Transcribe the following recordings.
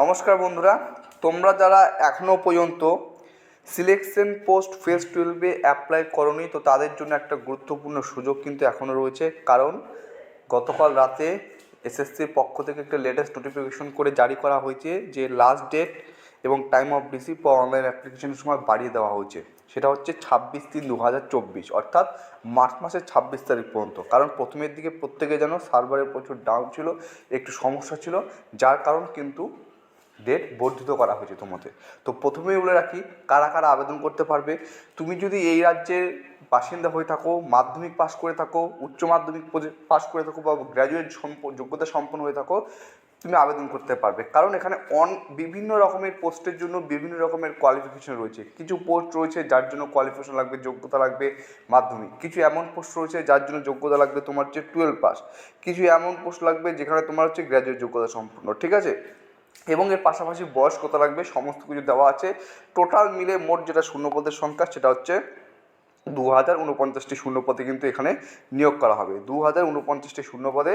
নমস্কার বন্ধুরা, তোমরা যারা এখনও পর্যন্ত সিলেকশন পোস্ট ফেস টুয়েলভে অ্যাপ্লাই করনি, তো তাদের জন্য একটা গুরুত্বপূর্ণ সুযোগ কিন্তু এখনও রয়েছে। কারণ গতকাল রাতে এসএসসির পক্ষ থেকে একটা লেটেস্ট নোটিফিকেশন করে জারি করা হয়েছে যে লাস্ট ডেট এবং টাইম অফ রিসিভ বা অনলাইন অ্যাপ্লিকেশনের সময় বাড়িয়ে দেওয়া হয়েছে। সেটা হচ্ছে ছাব্বিশ তিন দু হাজার চব্বিশ, অর্থাৎ মার্চ মাসের ছাব্বিশ তারিখ পর্যন্ত। কারণ প্রথমের দিকে প্রত্যেকে যেন সার্ভারের প্রচুর ডাউন ছিল, একটু সমস্যা ছিল, যার কারণ কিন্তু ডেট বর্ধিত করা হয়েছে তোমাদের। তো প্রথমেই বলে রাখি, কারা কারা আবেদন করতে পারবে, তুমি যদি এই রাজ্যের বাসিন্দা হয়ে থাকো, মাধ্যমিক পাশ করে থাকো, উচ্চ মাধ্যমিক পাশ করে থাকো বা গ্র্যাজুয়েট যোগ্যতা সম্পন্ন হয়ে থাকো, তুমি আবেদন করতে পারবে। কারণ এখানে অন, বিভিন্ন রকমের পোস্টের জন্য বিভিন্ন রকমের কোয়ালিফিকেশন রয়েছে। কিছু পোস্ট রয়েছে যার জন্য কোয়ালিফিকেশন লাগবে, যোগ্যতা লাগবে, মাধ্যমিক। কিছু এমন পোস্ট রয়েছে যার জন্য যোগ্যতা লাগবে তোমার হচ্ছে টুয়েলভ পাস কিছু এমন পোস্ট লাগবে যেখানে তোমার হচ্ছে গ্র্যাজুয়েট যোগ্যতা সম্পূর্ণ ঠিক আছে? এবং এর পাশাপাশি বয়স কত লাগবে, সমস্ত কিছু দেওয়া আছে। টোটাল মিলে মোট যেটা শূন্যপদের সংখ্যা, সেটা হচ্ছে দু হাজার উনপঞ্চাশটি শূন্যপদে কিন্তু এখানে নিয়োগ করা হবে। দু হাজার উনপঞ্চাশটি শূন্যপদে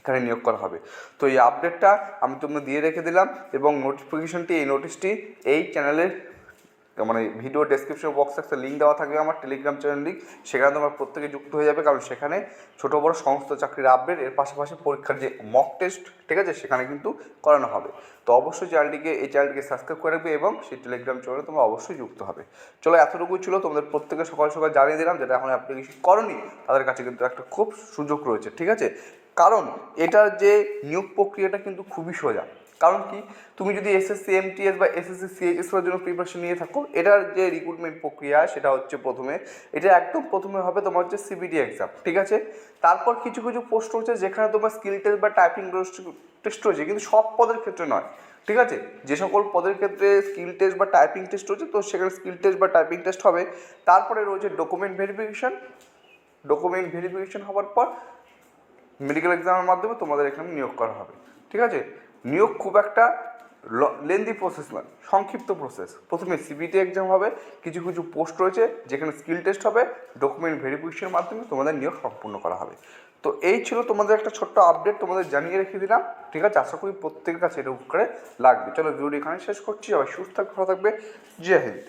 এখানে নিয়োগ করা হবে। তো এই আপডেটটা আমি তোমরা দিয়ে রেখে দিলাম এবং নোটিফিকেশনটি এই নোটিশটি এই চ্যানেলের মানে ভিডিও ডেসক্রিপশন বক্সে একটা লিঙ্ক দেওয়া থাকবে আমার টেলিগ্রাম চ্যানেল লিঙ্ক সেখানে তোমরা প্রত্যেকে যুক্ত হয়ে যাবে, কারণ সেখানে ছোটো বড়ো সমস্ত চাকরির আপডেট এর পাশাপাশি পরীক্ষার যে মক টেস্ট ঠিক আছে? সেখানে কিন্তু করানো হবে। তো অবশ্যই চ্যানেলটিকে এই চ্যানেলটিকে সাবস্ক্রাইব করে রাখবে এবং সেই টেলিগ্রাম চ্যানেলে তোমরা অবশ্যই যুক্ত হবে। চলো, এতটুকুই ছিল। তোমাদের প্রত্যেকে সকাল সকাল জানিয়ে দিলাম যেটা এখন অ্যাপ্লিকেশন করনি। তাদের কাছে কিন্তু একটা খুব সুযোগ রয়েছে, ঠিক আছে? কারণ এটার যে নিয়োগ প্রক্রিয়াটা কিন্তু খুবই সোজা। কারণ কি? তুমি যদি এসএসসি এমটিএস বা এসএসসি সিএইচএস এর জন্য প্রিপারেশন নিয়ে থাকো, এটার যে রিক্রুটমেন্ট প্রক্রিয়া, সেটা হচ্ছে প্রথমে। এটা একদম প্রথমে হবে তোমার হচ্ছে সিবিডি এক্সাম ঠিক আছে? তারপর কিছু কিছু পোস্ট রয়েছে যেখানে তোমার স্কিল টেস্ট বা টাইপিং টেস্ট রয়েছে, কিন্তু সব পদের ক্ষেত্রে নয়, ঠিক আছে? যে সকল পদের ক্ষেত্রে স্কিল টেস্ট বা টাইপিং টেস্ট রয়েছে, তো সেখানে স্কিল টেস্ট বা টাইপিং টেস্ট হবে। তারপরে রয়েছে ডকুমেন্ট ভেরিফিকেশন ডকুমেন্ট ভেরিফিকেশন হওয়ার পর মেডিকেল এক্সামের মাধ্যমে তোমাদের এখানে নিয়োগ করা হবে, ঠিক আছে? নিয়োগ খুব একটা লেন্দি প্রসেস নয়, সংক্ষিপ্ত প্রসেস প্রথমে সিবিটি এক্সাম হবে, কিছু কিছু পোস্ট রয়েছে, যেখানে স্কিল টেস্ট হবে ডকুমেন্ট ভেরিফিকেশনের মাধ্যমে তোমাদের নিয়োগ সম্পূর্ণ করা হবে। তো এই ছিল তোমাদের একটা ছোট্ট আপডেট তোমাদের জানিয়ে রেখে দিলাম। ঠিক আছে? আশা করি প্রত্যেকের কাছে এটা উপকারে লাগবে। চলো ভিডিওটি এখানে শেষ করছি। সবাই সুস্থ থাকবে, ভালো থাকবে। জয় হিন্দ।